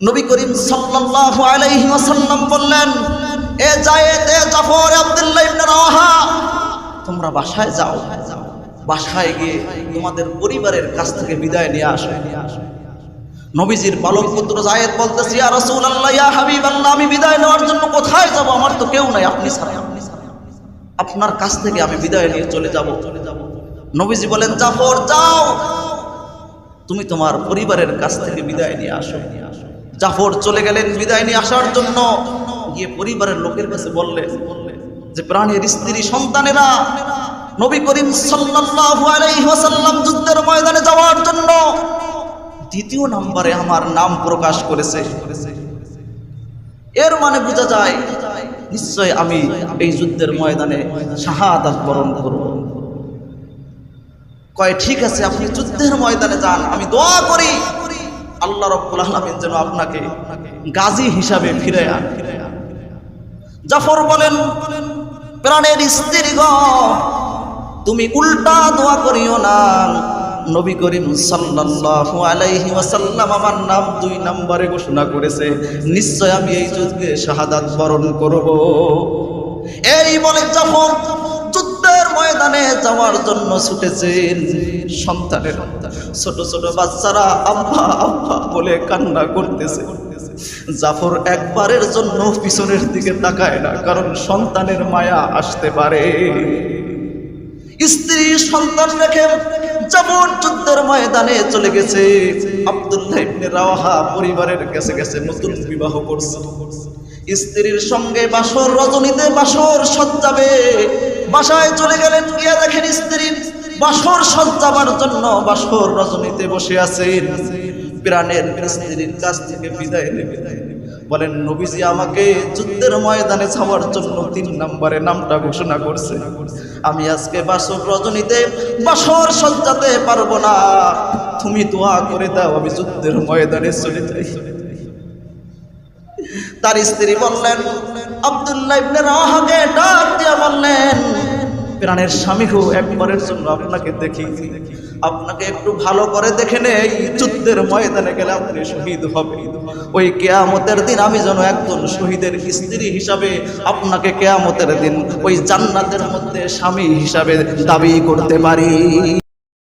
নবী করিম সাল্লাল্লাহু আলাইহি ওয়াসাল্লাম বললেন, এ জায়েদ, এ জাফর আব্দুল্লাহ ইবনে রাওয়াহা, তোমরা বাসায় যাও। বাসায় গিয়ে তোমাদের পরিবারের কাছ থেকে বিদায় নিয়ে আসো। নবীজির পালক পুত্র জায়েদ বলতেছি, ইয়া রাসূলুল্লাহ, ইয়া হাবিবাল্লাহ, আমি বিদায় নেওয়ার জন্য কোথায় যাব? আমার তো কেউ নাই, আপনি ছাড়া। আপনার কাছ থেকে আমি বিদায় নিয়ে চলে যাব। নবীজি বলেন, জাফর, যাও। তুমি তোমার পরিবারের কাছ থেকে বিদায় নিয়ে আসো। জাফর চলে গেলেন বিদায় নিয়ে আসার জন্য। গিয়ে পরিবারের লোকের কাছে বললেন যে, প্রাণের স্ত্রী, সন্তানেরা, নবী করিম ওয়াসাল্লাম যুদ্ধের ময়দানে যাওয়ার জন্য দ্বিতীয় নম্বরে আমার নাম প্রকাশ করেছে। এর মানে বোঝা যায়, নিশ্চয় আমি এই যুদ্ধের ময়দানে শাহাদাত বরণ করব। কয়, ঠিক আছে, আপনি যুদ্ধের ময়দানে যান, আমি দোয়া করি। আল্লাহ রব্বুল আলামিন যেন আপনাকে গাজী হিসাবে ফিরে আন। জাফর বলেন, প্রাণের স্ত্রী গ, তুমি উল্টা দোয়া করিও না। নবী করিম সাল্লাল্লাহু আলাইহি ওয়াসাল্লাম আমার নাম দুই নম্বরে ঘোষণা করেছে, নিশ্চয় আমি এই যুদ্ধে শাহাদাত বরণ করব। এই বলে জাফর ময়দানে যাওয়ার জন্য ছুটেছেন। সন্তানের ছোট ছোট বাচ্চারা আব্বা আব্বা বলে কান্না করতেছে। জাফর একবারের জন্য পিছনের দিকে তাকায় না, কারণ সন্তানের মায়া আসতে পারে। স্ত্রী সন্তান রেখে জাফর যুদ্ধের ময়দানে চলে গেছে। আব্দুল্লাহ রাওয়াহা পরিবারের কাছে গেছে, নতুন বিবাহ করছে। স্ত্রীর সঙ্গে বাসর রজনীতে বাসর সজ্জাবে। বাসায় চলে গেলেন, গিয়া দেখেন স্ত্রী বাসর সজ্জাবার জন্য বাসর রজনীতে বসে আছেন। প্রাণের স্ত্রীর কাছ থেকে বিদায় নেবে। বলেন, নবীজি আমাকে যুদ্ধের ময়দানে যাওয়ার জন্য তিন নম্বরে নামটা ঘোষণা করছে। আমি আজকে বাসর রজনীতে বাসর সজ্জাতে পারব না। তুমি দোয়া করে দাও, আমি যুদ্ধের ময়দানে চলে যাই। তার স্ত্রী বললেন, আব্দুল্লাহ ইবনে রাওয়াহাকে ডাক দিয়া বললেন প্রাণের স্বামী হো একবারের জন্য আপনাকে দেখি। আপনাকে একটু ভালো করে দেখে নেই, যুদ্ধের ময়দানে গেলে আপনি শহীদ হবে ওই কেয়ামতের দিন আমি যেন একজন শহীদের স্ত্রী হিসাবে আপনাকে কেয়ামতের দিন ওই জান্নাতের মধ্যে স্বামী হিসাবে দাবি করতে পারি।